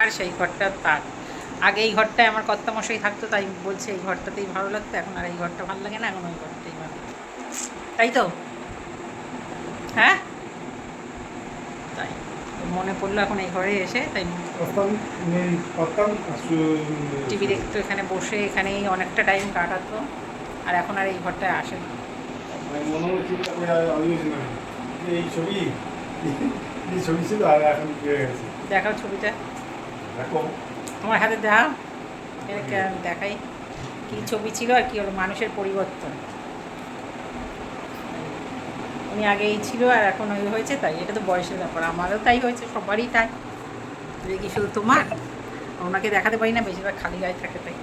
আর সেই ঘরটা তার। আগে এই ঘরটায় আমার কর্তামশাই থাকতো তাই বলছে এই ঘরটাতেই ভালো লাগতো এখন আর এই ঘরটা ভালো লাগে না এখন ওই ঘরটাই ভালো। তাই তো? হ্যাঁ? তাই। মনে পড়ল এখন এই ঘরে এসে তাই টিভি দেখতো এখানে বসে এখানেই অনেকটা টাইম কাটাতো আর এখন আর এই ঘরটায় আসে না। মনে এই ছবি এই ছবি ছিল আর এখন দেখাও ছবিটা। তোমার হাতে দেখা দেখাই। কি ছবি ছিল আর কি হলো মানুষের পরিবর্তন। উনি আগে এই ছিল আর এখন ওই হয়েছে তাই। এটা তো বয়সের ব্যাপার। আমারও তাই হয়েছে সবারই তাই। দেখি শুধু তোমার? ওনাকে দেখাতে পারি না বেশিরভাগ খালি গায়ে থাকে তাই?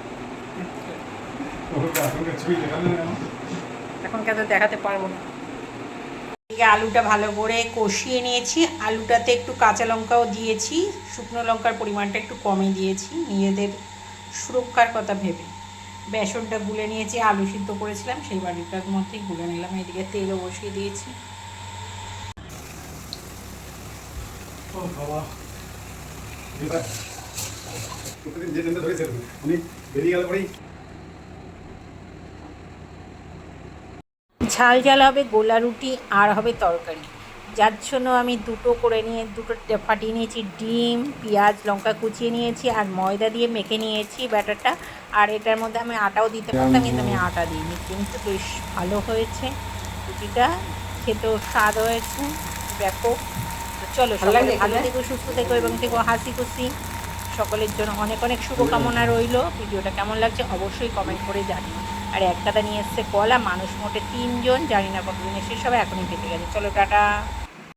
এখন কেন দেখাতে পারব না। আলুটা ভালো করে কষিয়ে নিয়েছি। আলুটাতে একটু কাঁচা লঙ্কাও দিয়েছি। শুকনো লঙ্কার পরিমাণটা একটু কমে দিয়েছি। নিজেদের সুরক্ষার কথা ভেবে। বেসনটা গুলে নিয়েছি, আলু সিদ্ধ করেছিলাম, সেই বাড়িটার মধ্যেই গুলে নিলাম। এদিকে তেলও বসিয়ে দিয়েছি। ঝাল ঝাল হবে গোলা রুটি আর হবে তরকারি। যার জন্য আমি দুটো করে নিয়ে দুটো ফাটিয়ে নিয়েছি ডিম পেঁয়াজ লঙ্কা কুচিয়ে নিয়েছি আর ময়দা দিয়ে মেখে নিয়েছি ব্যাটারটা। আর এটার মধ্যে আমি আটাও দিতে পারতাম কিন্তু আমি আটা দিইনি। কিন্তু বেশ ভালো হয়েছে। রুটিটা খেতেও স্বাদ হয়েছে। ব্যাপক চলো ভালো থেকো সুস্থ থেকো এবং থেকো হাসি খুশি। সকলের জন্য অনেক অনেক শুভকামনা রইল। ভিডিওটা কেমন লাগছে অবশ্যই কমেন্ট করে জানি আর এক কথা নিয়ে এসছে কলা, মানুষ মোটে তিনজন, জানি না কতদিন এসে সবাই এখনই পেতে গেছে। চলো, টাটা।